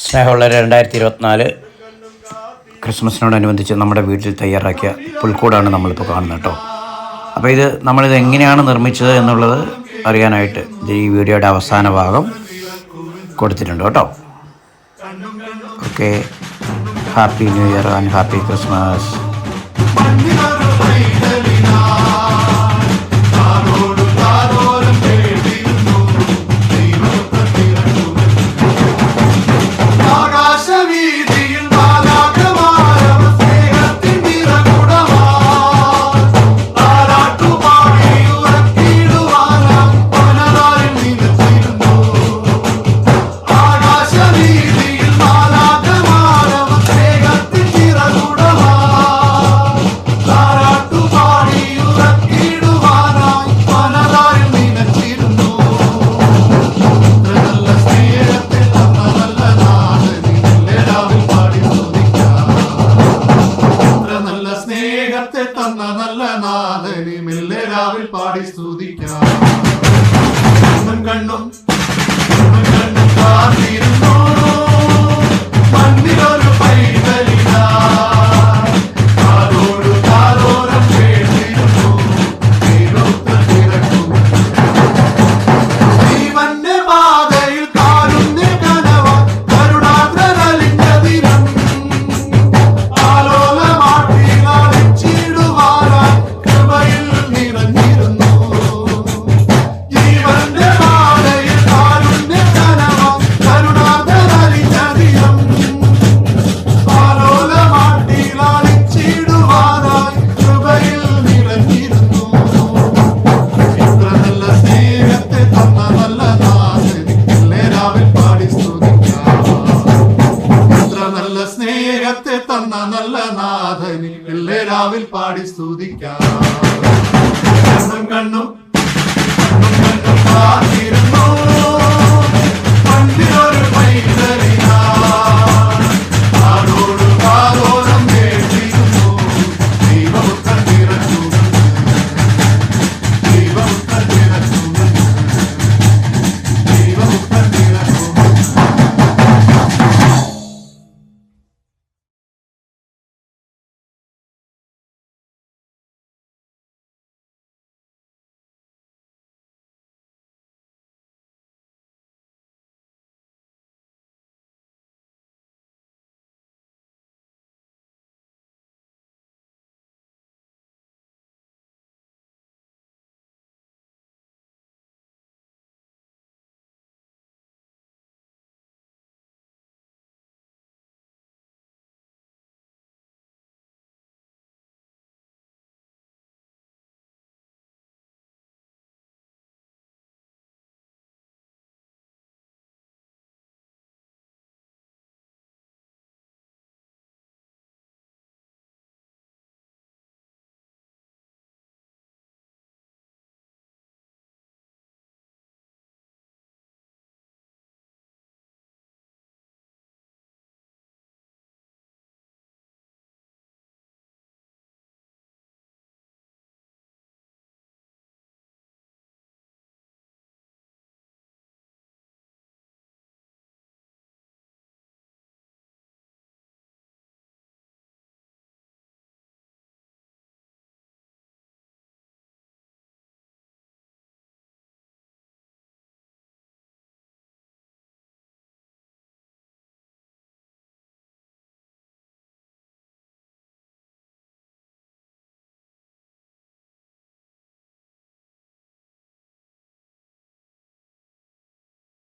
സ്നേഹമുള്ള രണ്ടായിരത്തി ഇരുപത്തിനാല് ക്രിസ്മസിനോടനുബന്ധിച്ച് നമ്മുടെ വീട്ടിൽ തയ്യാറാക്കിയ പുൽക്കൂടാണ് നമ്മളിപ്പോൾ കാണുന്നത് കേട്ടോ. അപ്പോൾ ഇത് നമ്മളിത് എങ്ങനെയാണ് നിർമ്മിച്ചത് എന്നുള്ളത് അറിയാനായിട്ട് ഈ വീഡിയോയുടെ അവസാന ഭാഗം കൊടുത്തിട്ടുണ്ട് കേട്ടോ. Okay. Happy new year and happy Christmas. മെല്ലെരാവിൽ പാടി സ്തുതിക്കാം. കണ്ണും കണ്ണും കണ്ണും എല്ലാവരും പാടി സ്തുതിക്കാം. കണ്ണും